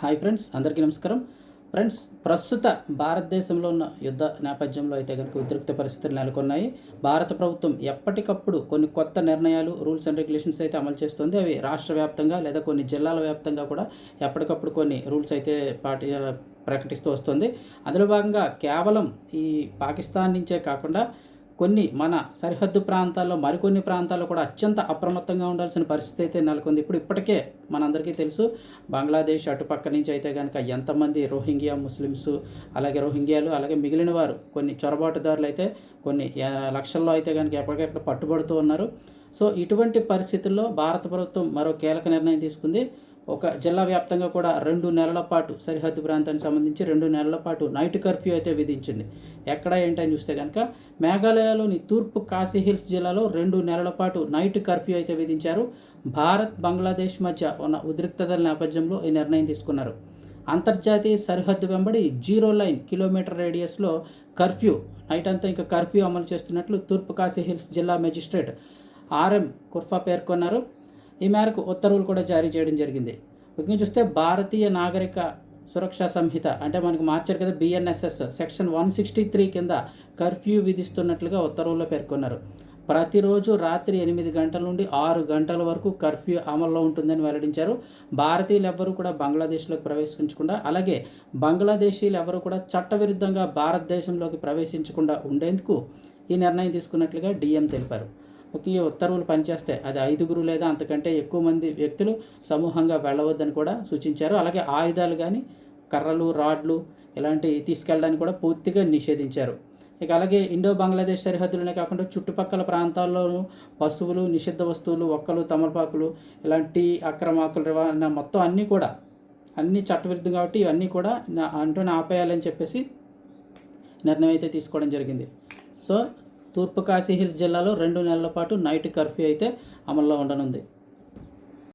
Hi friends అందరికీ నమస్కారం. Friends ప్రస్తుత భారతదేశంలో ఉన్న యుద్ధ నేపథ్యంలో అయితే కనుక ఉద్రిక్త పరిస్థితులు నెలకొన్నాయి. భారత ప్రభుత్వం ఎప్పటికప్పుడు కొన్ని కొత్త నిర్ణయాలు రూల్స్ అండ్ రెగ్యులేషన్స్ అయితే అమలు చేస్తుంది. అవి రాష్ట్ర వ్యాప్తంగా లేదా కొన్ని జిల్లాల వ్యాప్తంగా కూడా ఎప్పటికప్పుడు కొన్ని రూల్స్ అయితే పాటి ప్రకటిస్తూ వస్తుంది. అందులో భాగంగా కేవలం ఈ పాకిస్తాన్ నుంచే కాకుండా కొన్ని మన సరిహద్దు ప్రాంతాల్లో మరికొన్ని ప్రాంతాల్లో కూడా అత్యంత అప్రమత్తంగా ఉండాల్సిన పరిస్థితి అయితే నెలకొంది. ఇప్పుడు ఇప్పటికే మనందరికీ తెలుసు బంగ్లాదేశ్ అటుపక్క నుంచి అయితే కనుక ఎంతమంది రోహింగ్యా ముస్లిమ్స్ అలాగే రోహింగ్యాలు అలాగే మిగిలిన వారు కొన్ని చొరబాటుదారులు అయితే కొన్ని లక్షల్లో అయితే కనుక ఎప్పటికెక్కడ పట్టుబడుతూ ఉన్నారు. సో ఇటువంటి పరిస్థితుల్లో భారత ప్రభుత్వం మరో కీలక నిర్ణయం తీసుకుంది. ఒక జిల్లా వ్యాప్తంగా కూడా రెండు నెలల పాటు సరిహద్దు ప్రాంతానికి సంబంధించి రెండు నెలల పాటు నైట్ కర్ఫ్యూ అయితే విధించింది. ఎక్కడ ఏంటని చూస్తే కనుక మేఘాలయలోని తూర్పు కాశీ హిల్స్ జిల్లాలో రెండు నెలల పాటు నైట్ కర్ఫ్యూ అయితే విధించారు. భారత్ బంగ్లాదేశ్ మధ్య ఉన్న ఉద్రిక్తతల నేపథ్యంలో ఈ నిర్ణయం తీసుకున్నారు. అంతర్జాతీయ సరిహద్దు వెంబడి జీరో లైన్ కిలోమీటర్ రేడియస్లో కర్ఫ్యూ నైట్ అంతా ఇంకా కర్ఫ్యూ అమలు చేస్తున్నట్లు తూర్పు కాశీ హిల్స్ జిల్లా మెజిస్ట్రేట్ ఆర్ఎం కుర్ఫా పేర్కొన్నారు. ఈ మేరకు ఉత్తర్వులు కూడా జారీ చేయడం జరిగింది. ముఖ్యంగా చూస్తే భారతీయ నాగరిక సురక్షా సంహిత అంటే మనకు మార్చారు కదా BNSS section one sixty three కింద కర్ఫ్యూ విధిస్తున్నట్లుగా ఉత్తర్వుల్లో పేర్కొన్నారు. ప్రతిరోజు రాత్రి ఎనిమిది గంటల నుండి ఆరు గంటల వరకు కర్ఫ్యూ అమల్లో ఉంటుందని వెల్లడించారు. భారతీయులు ఎవ్వరూ కూడా బంగ్లాదేశ్లోకి ప్రవేశించకుండా అలాగే బంగ్లాదేశీయులు ఎవరు కూడా చట్టవిరుద్ధంగా భారతదేశంలోకి ప్రవేశించకుండా ఉండేందుకు ఈ నిర్ణయం తీసుకున్నట్లుగా డిఎం తెలిపారు. ఈ ఉత్తర్వులు పనిచేస్తే అది ఐదుగురు లేదా అంతకంటే ఎక్కువ మంది వ్యక్తులు సమూహంగా వెళ్ళవద్దని కూడా సూచించారు. అలాగే ఆయుధాలు కానీ కర్రలు రాడ్లు ఇలాంటివి తీసుకెళ్ళడానికి కూడా పూర్తిగా నిషేధించారు. ఇక అలాగే ఇండో బంగ్లాదేశ్ సరిహద్దులనే కాకుండా చుట్టుపక్కల ప్రాంతాల్లోనూ పశువులు నిషిద్ధ వస్తువులు ఒక్కలు తమలపాకులు ఇలాంటి అక్రమాకుల రవాణా మొత్తం అన్నీ కూడా అన్నీ చట్టవిరుద్ధం కాబట్టి ఇవన్నీ కూడా నా- అంటూనే ఆపేయాలని చెప్పేసి నిర్ణయం అయితే తీసుకోవడం జరిగింది. సో తూర్పు కాశీ హిల్స్ జిల్లాలో రెండు నెలల పాటు నైట్ కర్ఫ్యూ అయితే అమల్లో ఉండనుంది.